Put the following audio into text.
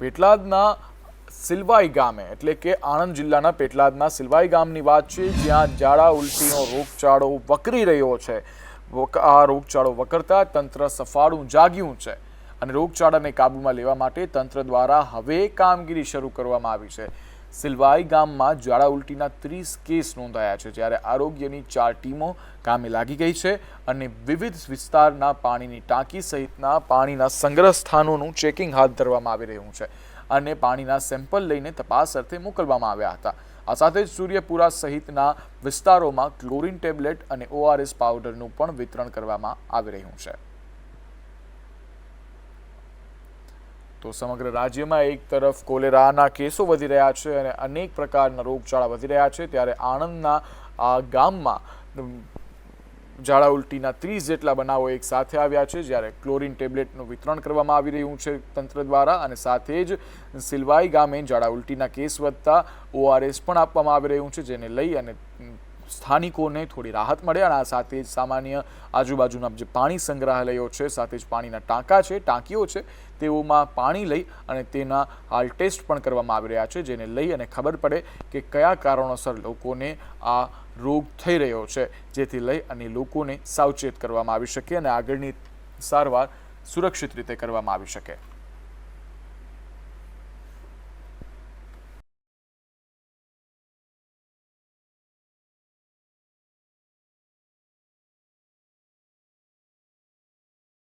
પેટલાદના સિલવાઈ ગામે, એટલે કે આણંદ જિલ્લાના પેટલાદના સિલવાઈ ગામની વાત છે, જ્યાં ઝાડા ઉલટીનો રોગચાળો વકરી રહ્યો છે. આ રોગચાળો વકરતા તંત્ર સફાળું જાગ્યું છે અને રોગચાળાને કાબૂમાં લેવા માટે તંત્ર દ્વારા હવે કામગીરી શરૂ કરવામાં આવી છે. સિલવાઈ ગામમાં ઝાડા ઉલટીના ત્રીસ કેસ નોંધાયા છે, જ્યારે આરોગ્યની ચાર ટીમો કામે લાગી ગઈ છે અને વિવિધ વિસ્તારના પાણીની ટાંકી સહિતના પાણીના સંગ્રહ સ્થાનોનું ચેકિંગ હાથ ધરવામાં આવી રહ્યું છે અને પાણીના સેમ્પલ લઈને તપાસ અર્થે મોકલવામાં આવ્યા હતા. આ સાથે જ સૂર્યપુરા સહિતના વિસ્તારોમાં ક્લોરિન ટેબ્લેટ અને ઓઆરએસ પાવડરનું પણ વિતરણ કરવામાં આવી રહ્યું છે. તો સમગ્ર રાજ્યમાં એક તરફ કોલેરાના કેસો વધી રહ્યા છે અને અનેક પ્રકારના રોગચાળા વધી રહ્યા છે, ત્યારે આણંદના આ ગામમાં ઝાડા ઉલટીના ત્રીસ જેટલા બનાવો એક સાથે આવ્યા છે, જ્યારે ક્લોરીન ટેબ્લેટનું વિતરણ કરવામાં આવી રહ્યું છે તંત્ર દ્વારા અને સાથે જ સિલવાઈ ગામે ઝાડા ઉલટીના કેસ વધતા ઓઆરએસ પણ આપવામાં આવી રહ્યું છે, જેને લઈ અને સ્થાનિકોને થોડી રાહત મળે અને આ સાથે જ સામાન્ય આજુબાજુના જે પાણી સંગ્રહાલયો છે, સાથે જ પાણીના ટાંકા છે, ટાંકીઓ છે, તેઓમાં પાણી લઈ અને તેના હાલ ટેસ્ટ પણ કરવામાં આવી રહ્યા છે, જેને લઈ અને ખબર પડે કે કયા કારણોસર લોકોને આ રોગ થઈ રહ્યો છે, જેથી લઈ અને લોકોને સાવચેત કરવામાં આવી શકે અને આગળની સારવાર સુરક્ષિત રીતે કરવામાં આવી શકે.